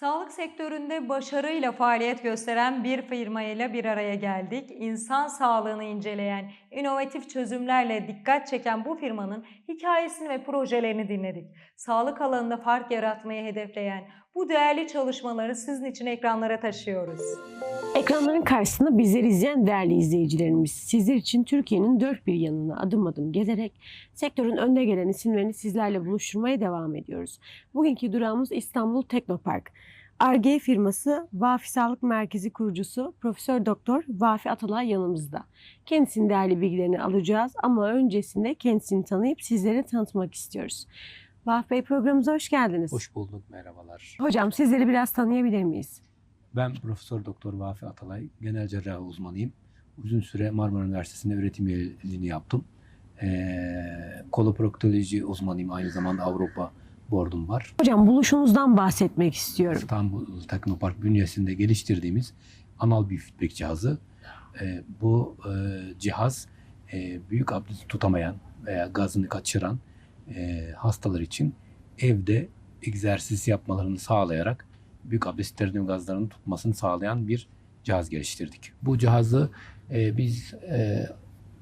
Sağlık sektöründe başarıyla faaliyet gösteren bir firmayla bir araya geldik. İnsan sağlığını inceleyen, inovatif çözümlerle dikkat çeken bu firmanın hikayesini ve projelerini dinledik. Sağlık alanında fark yaratmayı hedefleyen bu değerli çalışmaları sizin için ekranlara taşıyoruz. Ekranların karşısında bizleri izleyen değerli izleyicilerimiz, sizler için Türkiye'nin dört bir yanına adım adım gezerek sektörün önde gelen isimlerini sizlerle buluşturmaya devam ediyoruz. Bugünkü durağımız İstanbul Teknopark. ARGE firması Vafi Sağlık Merkezi kurucusu Profesör Doktor Vafi Atalay yanımızda. Kendisinin değerli bilgilerini alacağız ama öncesinde kendisini tanıyıp sizlere tanıtmak istiyoruz. Vafi Bey programımıza hoş geldiniz. Hoş bulduk, merhabalar. Hocam sizleri biraz tanıyabilir miyiz? Ben Profesör Doktor Vafi Atalay, genel cerrahi uzmanıyım. Uzun süre Marmara Üniversitesi'nde öğretim üyeliğini yaptım. Ee, koloproktoloji uzmanıyım, aynı zamanda Avrupa Board'um var. Hocam buluşumuzdan bahsetmek istiyorum. İstanbul Teknopark bünyesinde geliştirdiğimiz anal bir feedback cihazı. Ee, bu e, cihaz e, büyük abdest tutamayan veya gazını kaçıran e, hastalar için evde egzersiz yapmalarını sağlayarak büyük abdestlerin gazlarını tutmasını sağlayan bir cihaz geliştirdik. Bu cihazı e, biz e,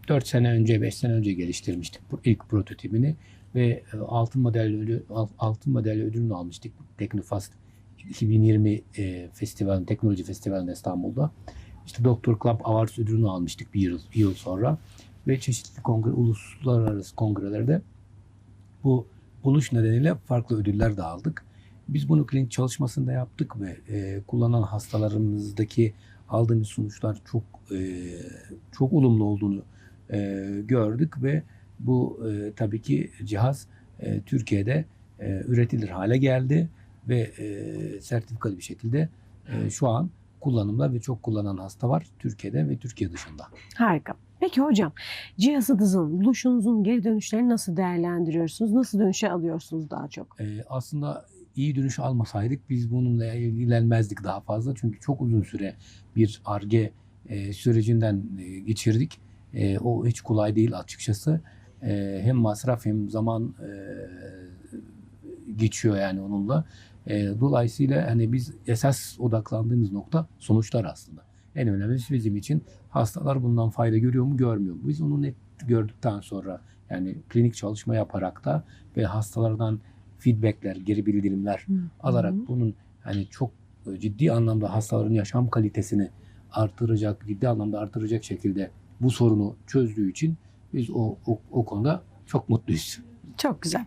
4 sene önce, 5 sene önce geliştirmiştik bu ilk prototipini ve e, altın madalya altın madalya ödülünü almıştık Teknofast 2020 e, festival, teknoloji festivalinde İstanbul'da. İşte Doktor Club Awards ödülünü almıştık bir yıl, bir yıl sonra ve çeşitli kongre, uluslararası kongrelerde bu buluş nedeniyle farklı ödüller de aldık. Biz bunu klinik çalışmasında yaptık ve e, kullanan hastalarımızdaki aldığımız sonuçlar çok e, çok olumlu olduğunu e, gördük ve bu e, tabii ki cihaz e, Türkiye'de e, üretilir hale geldi ve e, sertifikalı bir şekilde e, şu an kullanımda ve çok kullanan hasta var Türkiye'de ve Türkiye dışında. Harika. Peki hocam cihazınızın, buluşunuzun geri dönüşlerini nasıl değerlendiriyorsunuz? Nasıl dönüşe alıyorsunuz daha çok? E, aslında iyi dönüş almasaydık biz bununla ilgilenmezdik daha fazla. Çünkü çok uzun süre bir ARGE e, sürecinden e, geçirdik. E, o hiç kolay değil açıkçası. E, hem masraf hem zaman e, geçiyor yani onunla. E, dolayısıyla hani biz esas odaklandığımız nokta sonuçlar aslında. En önemlisi bizim için hastalar bundan fayda görüyor mu görmüyor mu? Biz onu net gördükten sonra yani klinik çalışma yaparak da ve hastalardan feedbackler, geri bildirimler alarak Hı hı. bunun hani çok ciddi anlamda hastaların yaşam kalitesini artıracak, ciddi anlamda artıracak şekilde bu sorunu çözdüğü için biz o, o, o konuda çok mutluyuz. Çok güzel.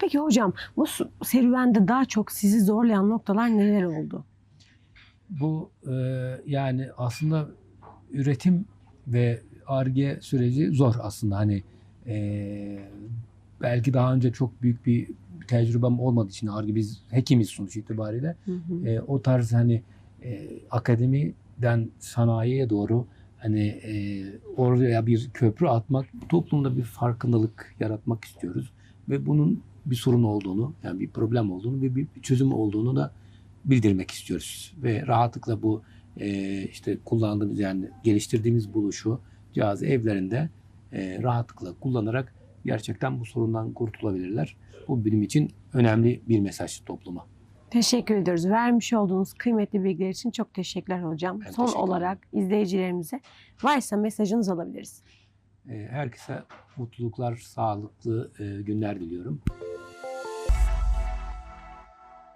Peki hocam bu serüvende daha çok sizi zorlayan noktalar neler oldu? Bu e, yani aslında üretim ve ARGE süreci zor aslında hani e, belki daha önce çok büyük bir tecrübem olmadığı için ARGE biz hekimiz sonuç itibariyle Hı hı. e, o tarz hani e, akademiden sanayiye doğru hani e, oraya bir köprü atmak, toplumda bir farkındalık yaratmak istiyoruz ve bunun bir sorun olduğunu, yani bir problem olduğunu ve bir çözüm olduğunu da bildirmek istiyoruz ve rahatlıkla bu e, işte kullandığımız yani geliştirdiğimiz buluşu cihazı evlerinde e, rahatlıkla kullanarak gerçekten bu sorundan kurtulabilirler. Bu benim için önemli bir mesaj topluma. Teşekkür ediyoruz. Vermiş olduğunuz kıymetli bilgiler için çok teşekkürler hocam. Ben Son teşekkür olarak izleyicilerimize varsa mesajınızı alabiliriz. E, Herkese mutluluklar, sağlıklı e, günler diliyorum.